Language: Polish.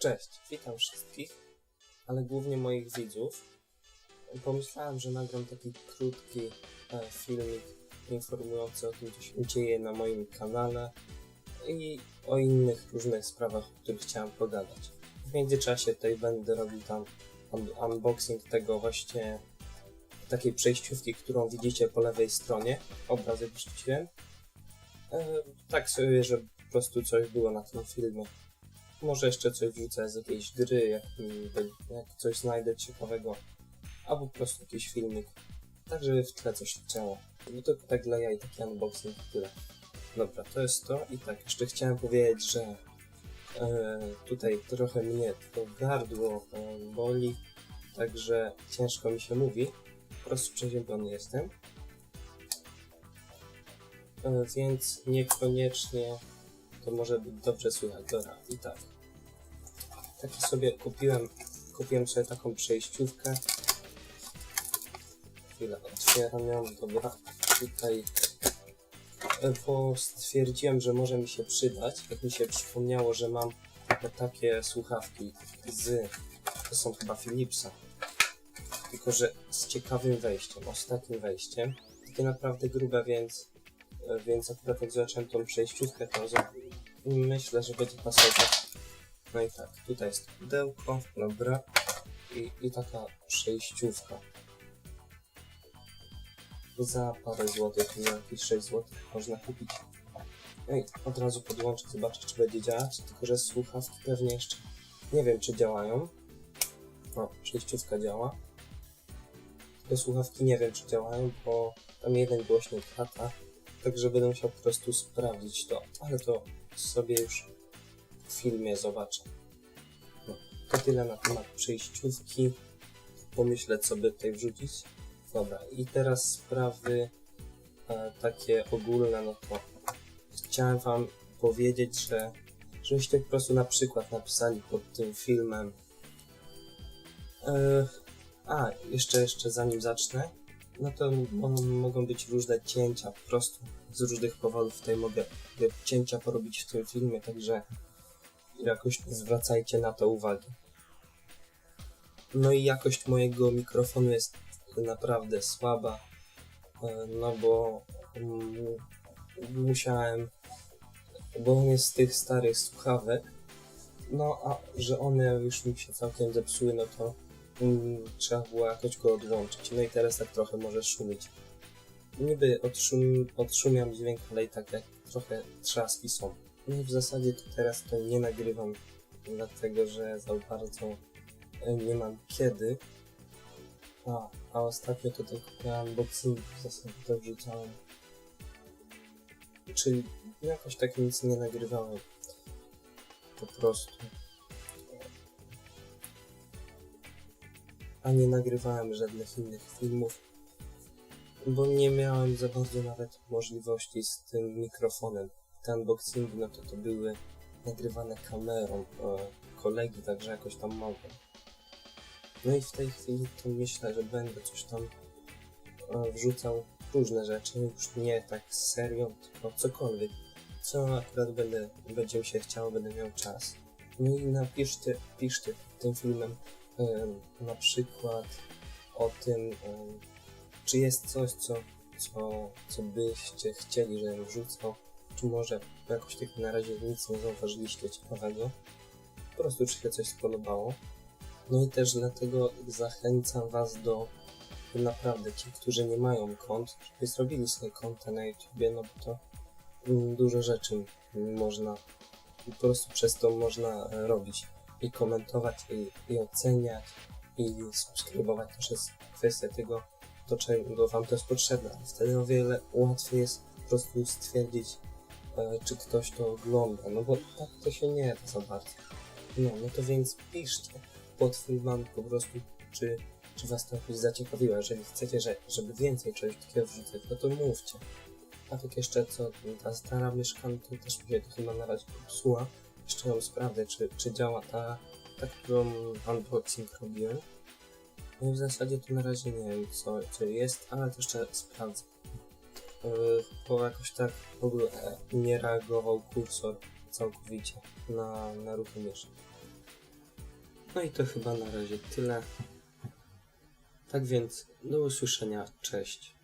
Cześć, witam wszystkich, ale głównie moich widzów. Pomyślałem, że nagram taki krótki e, filmik informujący o tym, co się dzieje na moim kanale i o innych różnych sprawach, o których chciałem pogadać. W międzyczasie tutaj będę robił tam un unboxing tego właśnie takiej przejściówki, którą widzicie po lewej stronie. Obrazek wrzuciłem. E, tak sobie, że po prostu coś było na tym filmie. Może jeszcze coś wrzucę z jakiejś gry, jak, jak coś znajdę ciekawego, albo po prostu jakiś filmik. Tak, żeby w tle coś leciało. No to tak dla jaj, taki unboxing tyle. Dobra, to jest to. I tak, jeszcze chciałem powiedzieć, że e, tutaj trochę mnie to gardło e, boli, także ciężko mi się mówi. Po prostu przeziębiony jestem. E, więc niekoniecznie to może być dobrze słychać. Dobra, i tak. Taki sobie kupiłem, kupiłem sobie taką przejściówkę. Chwilę, otwieram ją, dobra. Tutaj, e, bo stwierdziłem, że może mi się przydać, jak mi się przypomniało, że mam takie słuchawki z, to są chyba Philipsa, tylko że z ciekawym wejściem, ostatnim wejściem. Takie naprawdę grube, więc, więc akurat jak zobaczyłem tą przejściówkę, to myślę, że będzie pasować. No i tak, tutaj jest pudełko, dobra. I, i taka przejściówka. Za parę złotych, za jakieś 6 złotych można kupić. No i od razu podłączę, zobaczę czy będzie działać, tylko że słuchawki pewnie jeszcze nie wiem czy działają. O, przejściówka działa. Te słuchawki nie wiem czy działają, bo tam jeden głośnik lata, także będę musiał po prostu sprawdzić to, ale to sobie już w filmie zobaczę. No, to tyle na temat przejściówki. Pomyślę, co by tutaj wrzucić. Dobra, i teraz sprawy e, takie ogólne, no to chciałem wam powiedzieć, że żebyście po prostu na przykład napisali pod tym filmem e, a, jeszcze, jeszcze zanim zacznę, no to mo- mogą być różne cięcia, po prostu z różnych powodów tutaj mogę cięcia porobić w tym filmie, także jakoś zwracajcie na to uwagę. No i jakość mojego mikrofonu jest naprawdę słaba, e, no bo musiałem, bo on jest z tych starych słuchawek, no a że one już mi się całkiem zepsuły, no to mm, trzeba było jakoś go odłączyć. No i teraz tak trochę może szumić. Niby odszum, odszumiam dźwięk, ale i tak jak trochę trzaski są. No i w zasadzie to teraz to nie nagrywam, dlatego że za bardzo e, nie mam kiedy. A, a ostatnio to tylko te unboxing w zasadzie to wrzucałem. Czyli jakoś tak nic nie nagrywałem. Po prostu. A nie nagrywałem żadnych innych filmów bo nie miałem za bardzo nawet możliwości z tym mikrofonem. Te unboxingi, no to to były nagrywane kamerą e, kolegi, także jakoś tam mogłem. No i w tej chwili to myślę, że będę coś tam e, wrzucał różne rzeczy, już nie tak serio, tylko cokolwiek, co akurat będę, będzie mi się chciało, będę miał czas. No i napiszcie, piszcie tym filmem e, na przykład o tym, e, czy jest coś, co, co, co byście chcieli, żebym wrzucał, czy może jakoś tak na razie nic nie zauważyliście ciekawego, po prostu czy się coś spodobało. No i też dlatego zachęcam Was do naprawdę ci, którzy nie mają kont, żeby zrobili sobie konta na YouTubie, no bo to mm, dużo rzeczy można, po prostu przez to można e, robić i komentować, i, i oceniać, i subskrybować. Też jest kwestia tego, do czego wam to jest potrzebne. Wtedy o wiele łatwiej jest po prostu stwierdzić, e, czy ktoś to ogląda, no bo tak to się nie da za bardzo. No, no to więc piszcie pod filmami po prostu, czy, czy was to jakoś zaciekawiło. Jeżeli chcecie, że, żeby więcej czegoś takiego wrzucać, no to mówcie. A tak jeszcze co, ta stara mieszkanka to też mi się to chyba na razie popsuła. Jeszcze ją sprawdzę, czy, czy działa ta, ta, którą unboxing robiłem. No i w zasadzie to na razie nie wiem co, jest, ale to jeszcze sprawdzę. Yy, bo jakoś tak w ogóle nie reagował kursor całkowicie na, na ruchy myszy. No i to chyba na razie tyle. Tak więc, do usłyszenia, cześć.